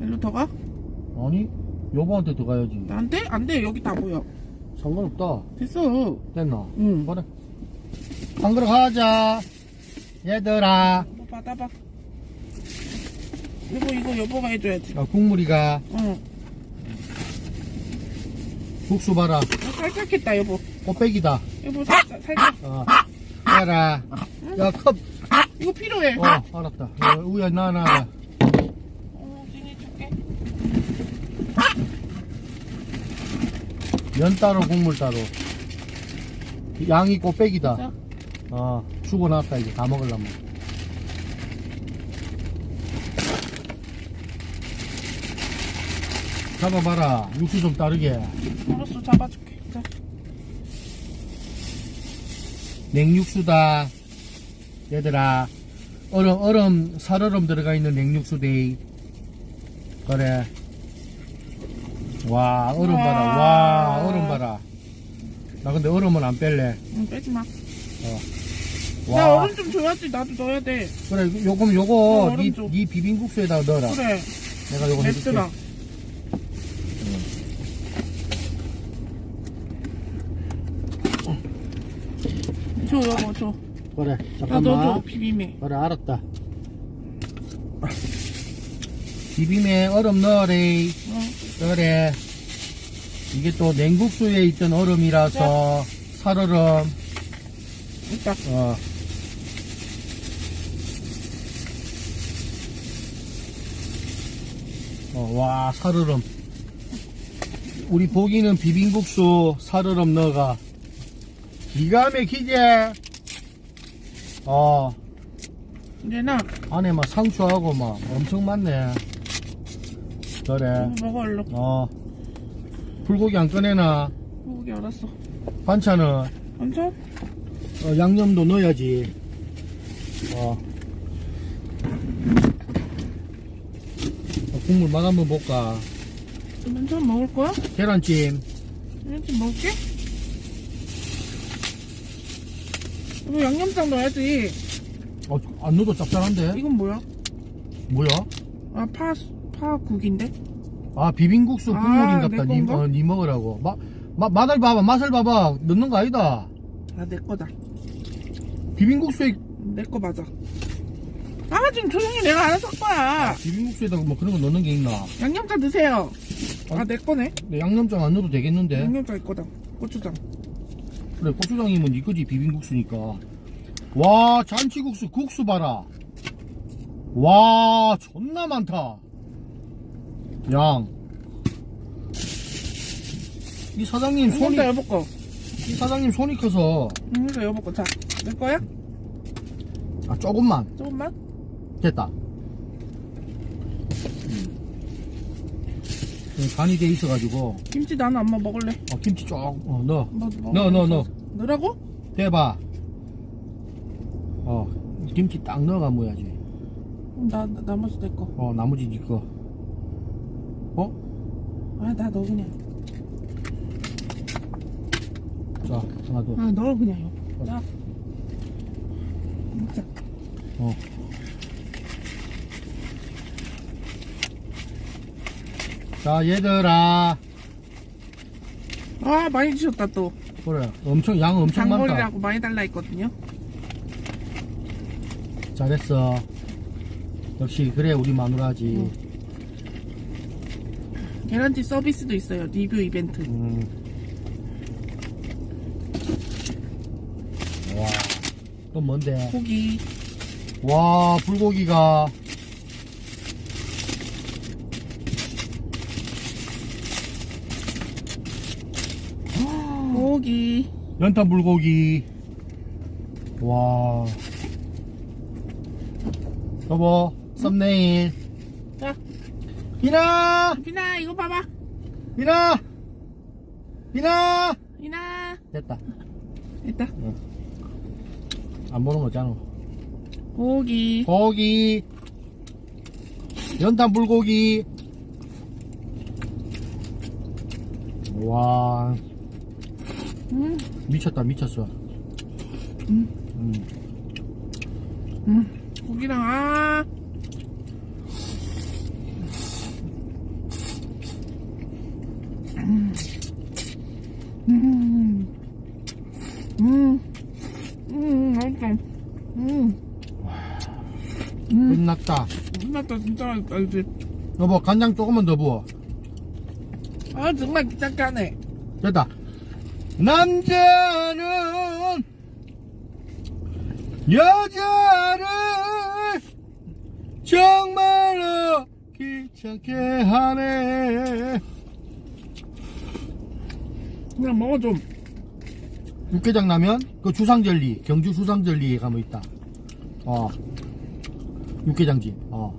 일로 더 가? 아니 여보한테 들어가야지 안 돼? 안 돼. 여기 다 보여. 상관없다 됐어. 됐나? 응. 그래 한 그릇 하자 얘들아 뭐 받아봐. 여보 이거 여보가 해줘야지. 야, 국물이가 응. 국수 봐라 어, 살짝 했다 여보. 꽃배기다 여보 살짝 살짝. 어 해라 야컵 이거 필요해. 어, 알았다. 어, 우야, 나, 나. 어, 진이 줄게. 면 따로, 국물 따로. 양이. 자, 어, 죽어놨다, 이제 다 먹으려면. 잡아봐라. 육수 좀 따르게. 알았어 잡아줄게. 자, 냉육수다. 얘들아. 얼음, 얼음, 살얼음 들어가 있는 냉육수 데이. 그래. 와, 얼음 봐라. 와, 얼음 봐라. 나 근데 얼음은 안 뺄래. 응, 빼지 마. 나 와. 얼음 좀 줘야지. 나도 넣어야 돼. 그래, 요금 요거, 어, 얼음 니, 좀. 니 비빔국수에다가 넣어라. 그래. 내가 요거 해줄게. 맵더라. 줘 여보 줘. 그래, 나 잠깐만. 넣어줘 비빔에. 그래, 알았다. 비빔에 얼음 넣으래. 어. 그래. 이게 또 냉국수에 있던 얼음이라서 살얼음. 있다. 어. 어, 와, 살얼음. 우리 보기는 비빔국수 살얼음 넣어가. 기가 막히지? 어, 이제 나 안에 막 상추하고 막 엄청 많네. 그래. 먹어 얼른. 어. 불고기 안 꺼내나? 고기 알았어. 반찬은 완전? 어, 양념도 넣어야지. 어. 어, 국물 맛 한번 볼까? 완전 먹을 거야? 계란찜. 이렇게 먹을게. 이거 양념장 넣어야지. 어, 안 넣어도 짭짤한데? 이건 뭐야? 뭐야? 아, 파, 파국인데? 아, 비빔국수 아, 국물인갑다. 내 니, 건가? 어, 니 먹으라고. 마, 마, 맛을 봐봐, 맛을 봐봐. 넣는 거 아니다. 아, 내 거다. 비빔국수에, 내 거 맞아. 아, 지금 조용히 내가 알아서 할 거야. 비빔국수에다가 뭐 그런 거 넣는 게 있나? 양념장 드세요. 아, 내 거네. 근데 양념장 안 넣어도 되겠는데? 양념장 이 거다. 고추장. 그래 고추장이면 이거지 비빔국수니까 와 잔치국수 국수 봐라 와 존나 많다 양 이 사장님 손이 양념장 여보 거. 이 사장님 손이 커서 양념장 여보 거. 자, 내 거야? 아 조금만 조금만? 됐다 음, 간이 돼 있어가지고 김치 나는 엄마 먹을래. 어, 김치 쪽 어, 넣어 뭐, 뭐, 넣어, 넣어, 넣어. 넣으라고? 대봐 어 김치 딱 넣어가 뭐야지 나 나머지 내 거. 어 나머지 니거 어? 아, 나 넣어 그냥. 자 하나 더 아, 넣어 그냥 여보. 자. 먹자. 어. 자 얘들아 아, 많이 주셨다 또. 그래 엄청 양 엄청 많다 장거리라고 많이 달라 했거든요. 잘했어 역시 그래 우리 마누라지 응. 계란찜 서비스도 있어요. 리뷰 이벤트. 음. 와또 뭔데 고기. 와 불고기가 고기. 연탄 불고기 와 여보 썸네일 자, 비나 비나 이거 봐봐. 비나 비나 비나. 됐다 됐다. 안 보는 거잖아 고기. 고기 연탄 불고기 와 음, 미쳤다 미쳤어 음. 음. 음. 고기랑 아. 음. 음. 음. 음. 끝났다. 끝났다, 진짜 맛있다, 이 집. 여보, 간장 조금만 더 부어. 아, 정말 귀찮게 하네. 됐다. 남자는 여자를 정말로 귀찮게 하네. 그냥 먹어, 좀. 육개장 라면, 그 주상절리, 경주 주상절리에 가면 있다. 어. 육개장집, 어.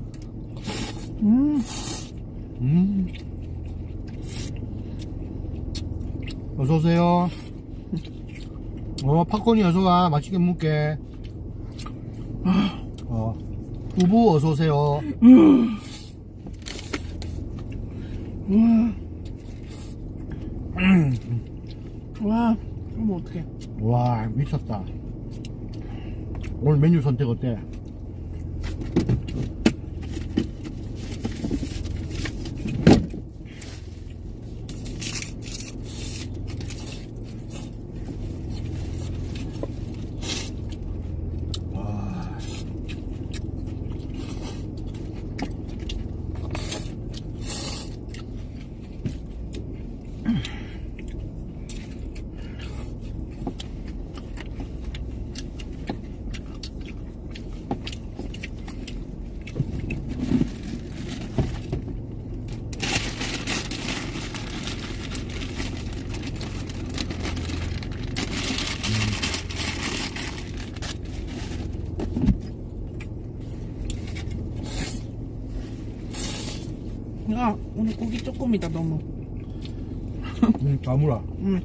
음. 음. 어서 오세요. 어, 팝콘이 어서가. 맛있게 먹게. 어. 부부 어서 오세요. 와, 어머, 어떡해. 와, 미쳤다. 오늘 메뉴 선택 어때? 야, 오늘 고기 조금이다, 너무. 음, 가무라. 응.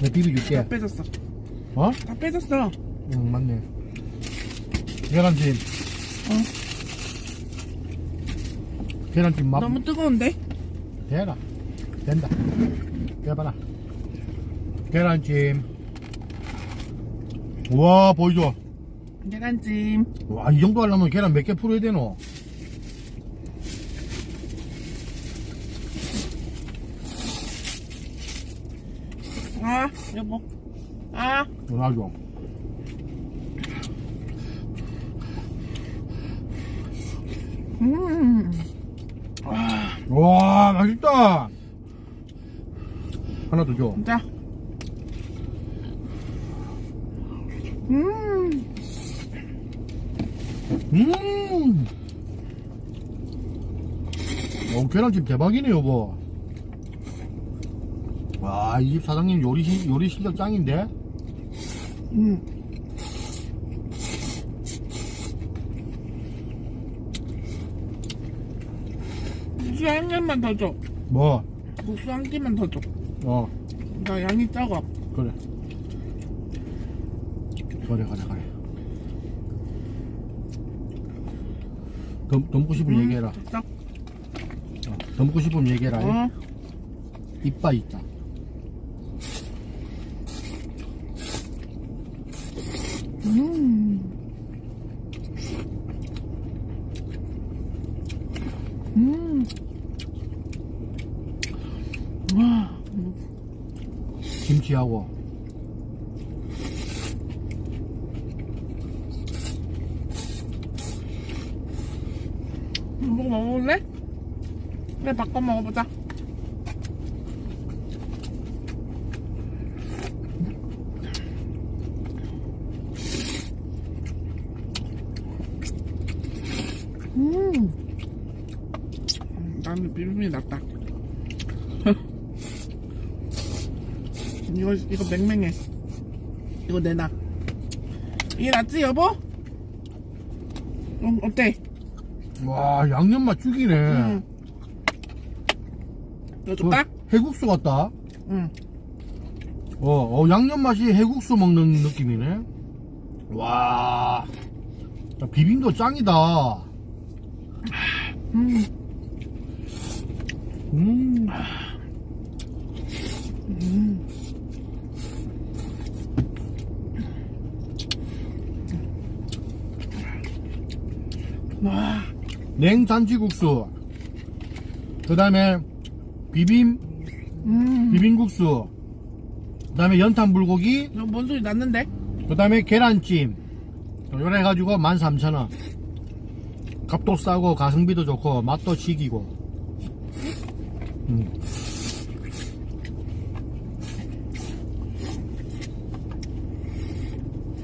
내 비비줄게. 다 빼졌어. 어? 다 빼졌어. 응, 맞네. 계란찜. 어. 계란찜 맛. 너무 뜨거운데? 되라. 된다. 해봐라. 계란찜. 와, 보이죠? 계란찜. 와, 이 정도 하려면 계란 몇 개 풀어야 되노? 아, 여보. 아, 전화줘. 음. 와, 맛있다. 하나 더 줘. 자. 음. 음. 어, 계란찜 대박이네, 여보. 와, 이 집 사장님 요리, 실- 요리 실력 짱인데? 음. 국수 한 개만 더 줘. 뭐, 국수 한 개만 더 줘. 어, 나 양이 작아. 그래. 그래, 그래, 그래. 더, 더 먹고 싶으면 얘기해라. 됐어. 어, 더 먹고 싶으면 얘기해라. 어. 이빠 있다. 음. 음. 와. 김치하고. 이거 먹어볼래? 그래, 바꿔 먹어보자. 음. 음, 나는 비빔이 낫다. 이거, 이거 맹맹해. 이거 내놔. 이게 낫지, 여보? 어, 어때? 와, 양념 맛 죽이네. 응. 이거 줄까? 그 해국수 같다. 응. 어, 어, 양념 맛이 해국수 먹는 느낌이네. 와, 야, 비빔도 짱이다. 음. 음, 음. 와. 냉잔치국수. 그 다음에 비빔, 음. 비빔국수. 그 다음에 연탄 불고기. 뭔 소리 났는데? 그 다음에 계란찜. 요래 해가지고 13,000원. 값도 싸고 가성비도 좋고 맛도. 음.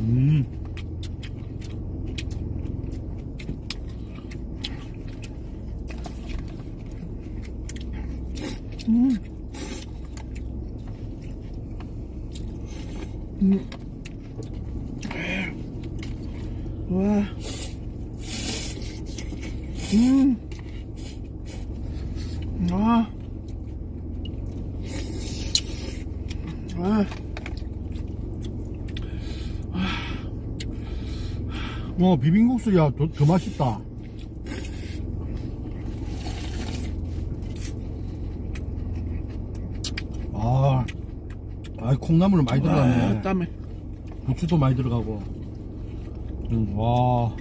음. 음. 음. 와. 음. 아. 아. 어, 비빔국수, 야, 더, 더 맛있다. 아, 아, 콩나물 많이 와, 들어갔네. 땀에. 부추도 많이 들어가고. 음, 와.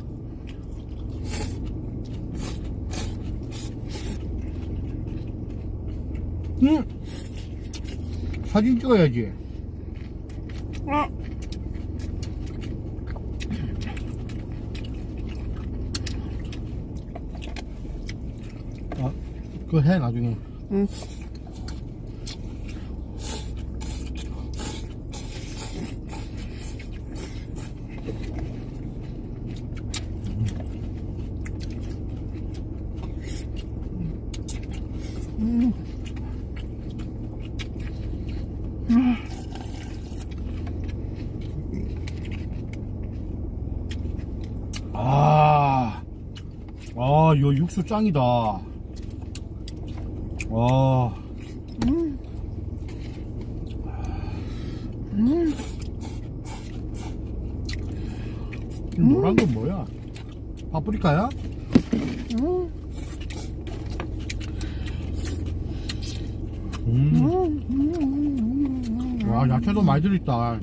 음! 사진 찍어야지. 아. 아, 그거 해, 나중에. 응. 음. 아, 아, 요 육수 짱이다. 와, 음. 음. 이 노란 건 뭐야? 파프리카야? 음. 음. 와, 야채도 많이 들어있다.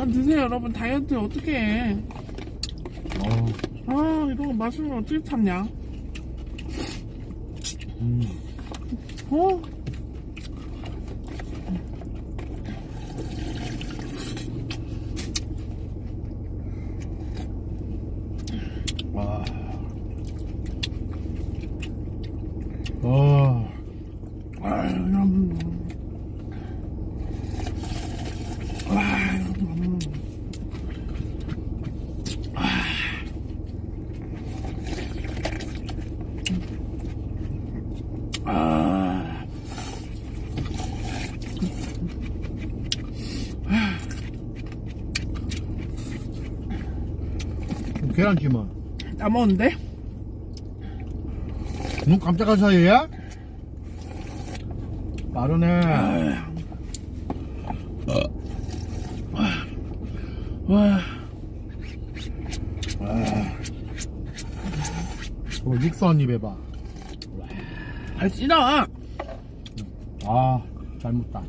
가 드세요 여러분 다이어트 어떻게 해? 어, 아 이런 거 맛을 어떻게 참냐? 음. 어? 와. 어, 아 여러분. 아 여러분. 아. 계란찜은? 따먹었는데? 눈 깜짝할 사이에? 빠르네. 와. 어, 육수 한입 해봐. 아 싫어. 아, 잘 먹다.